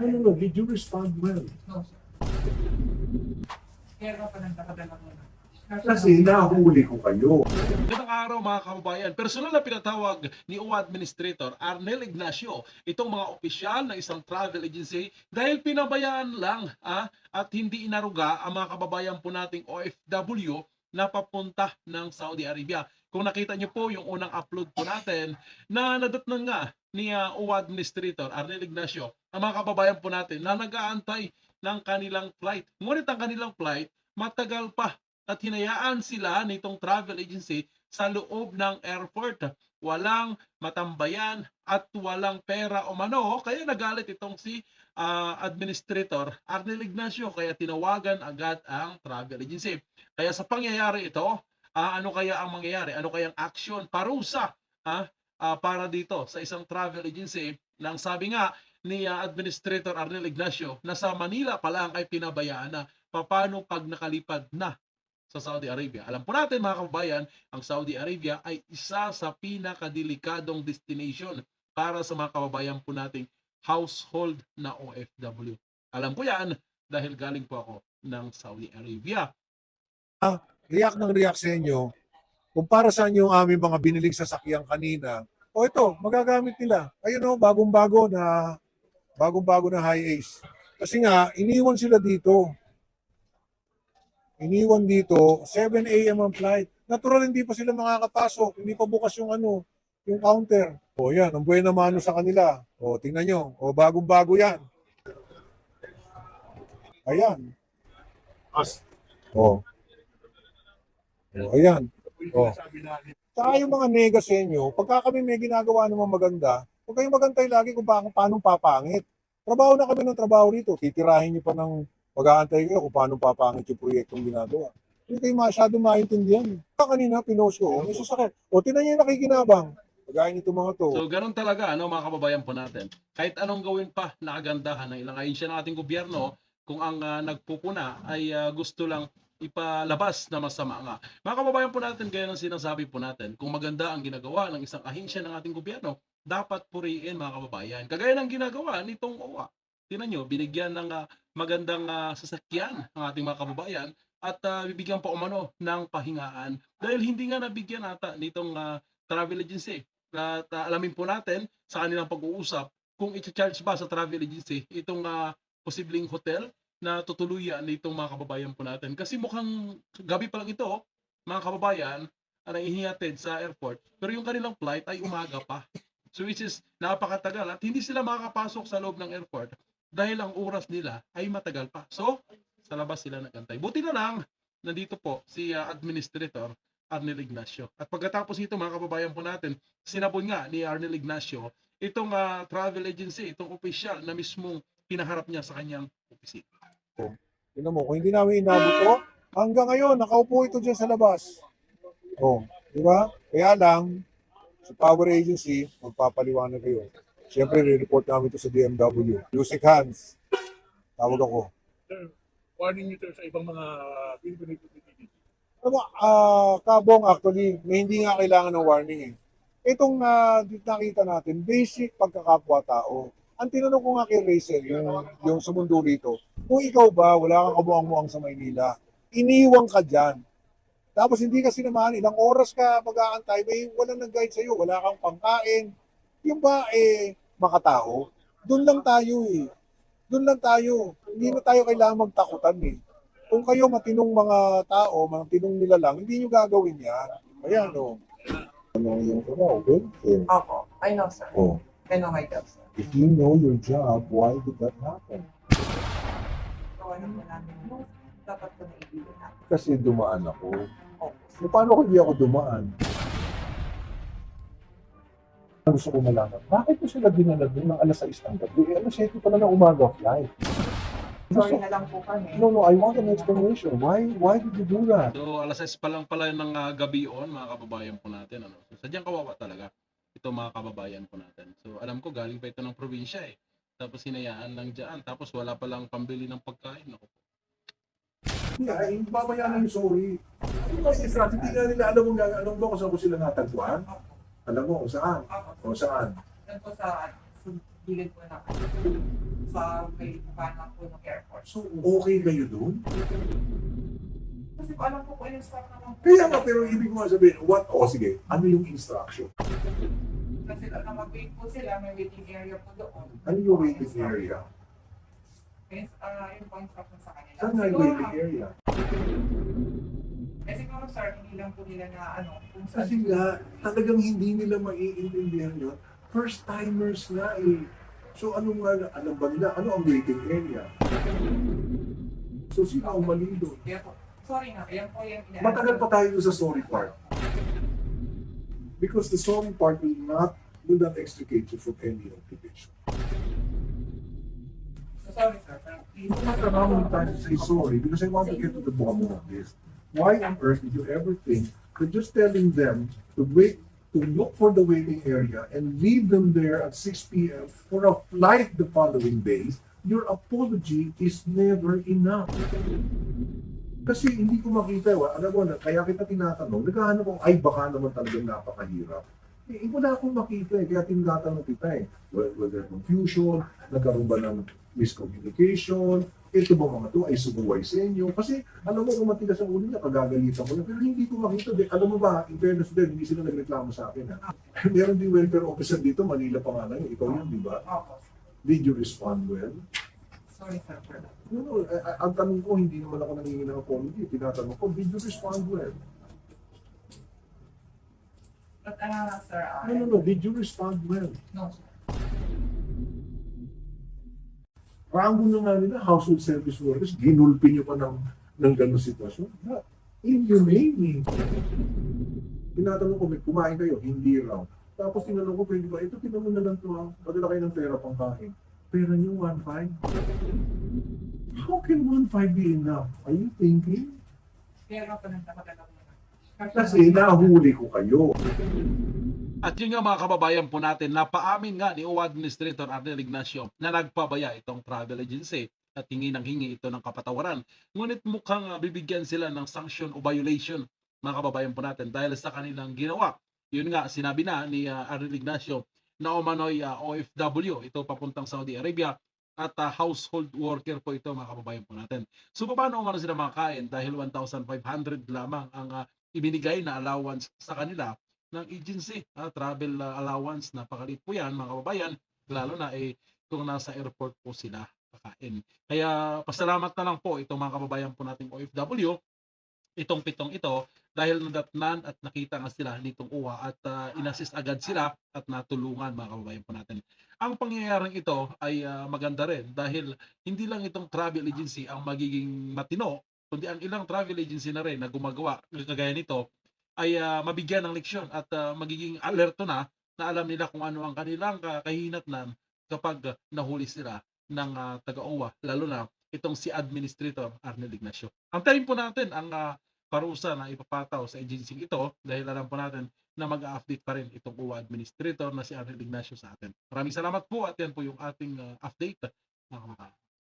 No, no, no. Did you respond well? No, sir. Kaya nga pa nang nakadala ko na. Kasi nahuli ko kayo. Magandang araw mga kababayan. Personal na pinatawag ni UWA Administrator Arnel Ignacio itong mga opisyal ng isang travel agency dahil pinabayaan lang ah, at hindi inaruga ang mga kababayan po nating OFW na papunta ng Saudi Arabia. Kung nakita niyo po yung unang upload po natin na nadatnan nga ni uh, UWA Administrator Arnel Ignacio ang mga kababayan po natin na nag-aantay ng kanilang flight. Ngunit ang kanilang flight matagal pa at hinayaan sila nitong travel agency sa loob ng airport. Walang matambayan at walang pera o mano. Kaya nagalit itong si ah, Administrator Arnel Ignacio kaya tinawagan agad ang travel agency. Kaya sa pangyayari ito, ah, ano kaya ang mangyayari? Ano kayang action, parusa ah, ah, para dito sa isang travel agency nang sabi nga ni ah, Administrator Arnel Ignacio na sa Manila pa lang ay pinabayaan na paano pag nakalipad na sa Saudi Arabia. Alam po natin mga kababayan, ang Saudi Arabia ay isa sa pinakadelikadong destination para sa mga kababayan po nating household na OFW. Alam ko yan dahil galing po ako ng Saudi Arabia. React ng react sa inyo. Kung para saan yung aming mga biniling sasakyan kanina. O ito, magagamit nila. Ayun o, bagong-bago na bagong-bago na high ace. Kasi nga, iniwan sila dito. Iniwan dito, 7 a.m. ang flight. Natural hindi pa sila makakapasok. Hindi pa bukas yung ano, yung counter. O yan, ang buhay na mano sa kanila. O tingnan nyo, o bagong-bago yan. Ayan. As. O. O, ayan. O. Saka yung mga nega sa inyo, pagka kami may ginagawa naman maganda, huwag kayong magantay lagi kung paano, paano papangit. Trabaho na kami ng trabaho rito. Titirahin nyo pa ng mag-aantay kayo kung paano papangit yung proyektong ginagawa. Hindi kayo masyado maintindihan. Kanina, pinost ko, oh, may sasakyan. O, tinan nyo yung nakikinabang. Pagkain nito mga to. So ganun talaga ano mga kababayan po natin. Kahit anong gawin pa na kagandahan ng ilang ahensya ng ating gobyerno, kung ang ah, nagpupuna ay ah, gusto lang ipalabas na masama nga. Mga kababayan po natin, gaya ng sinasabi po natin, kung maganda ang ginagawa ng isang ahensya ng ating gobyerno, dapat puriin mga kababayan. Kagaya ng ginagawa nitong OWA. Tingnan nyo, binigyan ng ah, magandang ah, sasakyan ang ating mga kababayan at ah, bibigyan pa umano ng pahingaan dahil hindi nga nabigyan ata nitong ah, travel agency. At ah, alamin po natin sa kanilang pag-uusap kung i-charge ba sa travel agency itong ah, posibleng hotel na tutuluyan nitong mga kababayan po natin. Kasi mukhang gabi pa lang ito, mga kababayan, na ihihatid sa airport. Pero yung kanilang flight ay umaga pa. So which is napakatagal at hindi sila makakapasok sa loob ng airport dahil ang oras nila ay matagal pa. So, sa labas sila nagantay. Buti na lang, nandito po si ah, Administrator Arnel Ignacio. At pagkatapos nito, mga kababayan po natin, sinabon nga ni Arnel Ignacio itong ah, travel agency, itong official na mismong pinaharap niya sa kanyang opisina. Tingnan mo, kung hindi namin inabot to, hanggang ngayon, nakaupo ito dyan sa labas. Oh, di ba? Kaya lang, sa Power Agency, magpapaliwanag kayo. Siyempre, re-report namin ito sa DMW. Music hands. Tawag ako. warning nyo sa ibang mga Filipino utility. Alam mo, ah, kabong actually, may hindi nga kailangan ng warning eh. Itong na nakita natin, basic pagkakapwa-tao. Ang tinanong ko nga kay Rachel, yung, yung sa mundo rito, kung ikaw ba, wala kang kabuang-muang sa Maynila, iniwang ka dyan. Tapos hindi ka sinamahan, ilang oras ka mag-aantay, may walang nag-guide sa'yo, wala kang pangkain. Yung ba, eh, makatao? Doon lang tayo eh. Doon lang tayo. Hindi na tayo kailangan magtakutan eh. Kung kayo matinong mga tao, matinong nila lang, hindi nyo gagawin yan. Ayan o. Ano yung trabaho? Good. Opo. I know, sir. Oh. I know my job, sir. If you know your job, why did that happen? Gawa na po namin yung dapat ko na ibigay na. Kasi dumaan ako. So, paano kung hindi ako dumaan? Gusto ko malaman, bakit mo sila dinala doon ng alas 6 ng gabi? Eh, alas 7 pala ng umaga flight. Sorry na lang po kami. No, no, I want an explanation. Why why did you do that? So alas 6 pa lang pala ng uh, gabi on, mga kababayan po natin. Ano? So, sadyang kawawa talaga ito mga kababayan po natin. So alam ko galing pa ito ng probinsya eh. Tapos hinayaan lang dyan. Tapos wala pa lang pambili ng pagkain. Ako. Yeah, hindi mamaya na yung sorry. Ano kasi strategy hindi nga nila alam mo nga, alam mo kung saan ko sila natagpuan? Alam mo kung saan? O saan? Po sa gilid po na sa may kanan po ng airport. So, okay kayo doon? Kasi po alam po po yung staff naman po. Kaya nga, pero ibig mo sabihin, what, o sige, ano yung instruction? Kasi ano, mag-wait po sila, may waiting area po doon. Ano yung waiting area? Yes, ah, yung po instruction sa kanila. Saan Siguro, waiting area? Eh siguro sir, hindi lang po nila na ano, kung saan. Kasi nga, talagang hindi nila maiintindihan yun. First timers nga eh. So ano nga, alam ba nila, ano ang waiting area? So sino ang mali doon? Kaya po, sorry nga, yan po yung Matagal pa tayo sa sorry part. Because the sorry part will not will not extricate you from any obligation. Sorry sir, pero please. You don't have many times to say sorry because I want to get to the bottom of this. Why on earth did you ever think that just telling them to wait to look for the waiting area and leave them there at 6 p.m. for a flight the following days, your apology is never enough. Kasi hindi ko makita, wa- alam mo na, kaya kita tinatanong, naghahanap ako, ay baka naman talagang napakahirap. Eh, wala akong makita eh, kaya tinatanong kita eh. Whether, confusion, nagkaroon ba ng miscommunication, ito ba mga to ay sumuway sa inyo? Kasi alam mo kung matigas ang ulo niya, kagagalitan ko na. Pero hindi ko makita. Di, alam mo ba, in fairness din, hindi sila nagreklamo sa akin. Ha? Meron din welfare officer dito, Manila pa nga lang. Ikaw yun, di ba? Did you respond well? Sorry sir for that. No, no, a- a- ang tanong ko, hindi naman ako nangingi ng apology. Tinatanong ko, did you respond well? But ano sir, ah, No, no, no, did you respond well? no sir. Rango na nga nila, household service workers, ginulpi nyo pa ng, ng gano'ng sitwasyon. Na, inhumane eh. Tinatanong ko, may kumain kayo, hindi raw. Tapos tinanong ko, pwede ba, ito tinanong na lang ito ha, padala kayo ng pera pang kain. Pera nyo, 1.5. How can 1.5 be enough? Are you thinking? Nang napagalaw naman. Kasi nahuli ko kayo. At yun nga mga kababayan po natin, napaamin nga ni OWA Administrator Arnel Ignacio na nagpabaya itong travel agency at hingi ng hingi ito ng kapatawaran. Ngunit mukhang ah, bibigyan sila ng sanction o violation mga kababayan po natin dahil sa kanilang ginawa. Yun nga, sinabi na ni ah, Arnel Ignacio na umano'y ah, OFW, ito papuntang Saudi Arabia at ah, household worker po ito mga kababayan po natin. So paano umano sila makakain? Dahil 1,500 lamang ang ah, ibinigay na allowance sa kanila ng agency, ah, travel ah, allowance, napakaliit po yan mga kababayan, lalo na eh kung nasa airport po sila kakain. Kaya pasalamat na lang po itong mga kababayan po nating OFW, itong pitong ito, dahil nadatnan at nakita nga sila nitong uwa at ah, inassist agad sila at natulungan mga kababayan po natin. Ang pangyayaring ito ay ah, maganda rin dahil hindi lang itong travel agency ang magiging matino, kundi ang ilang travel agency na rin na gumagawa kagaya nito ay ah, mabigyan ng leksyon at ah, magiging alerto na na alam nila kung ano ang kanilang uh, kahinatnan kapag ah, nahuli sila ng ah, taga-OWA, lalo na itong si Administrator Arnel Ignacio. Antayin po natin ang ah, parusa na ipapataw sa agency ito dahil alam po natin na mag-update pa rin itong OWA Administrator na si Arnel Ignacio sa atin. Maraming salamat po at yan po yung ating ah, update. Mga.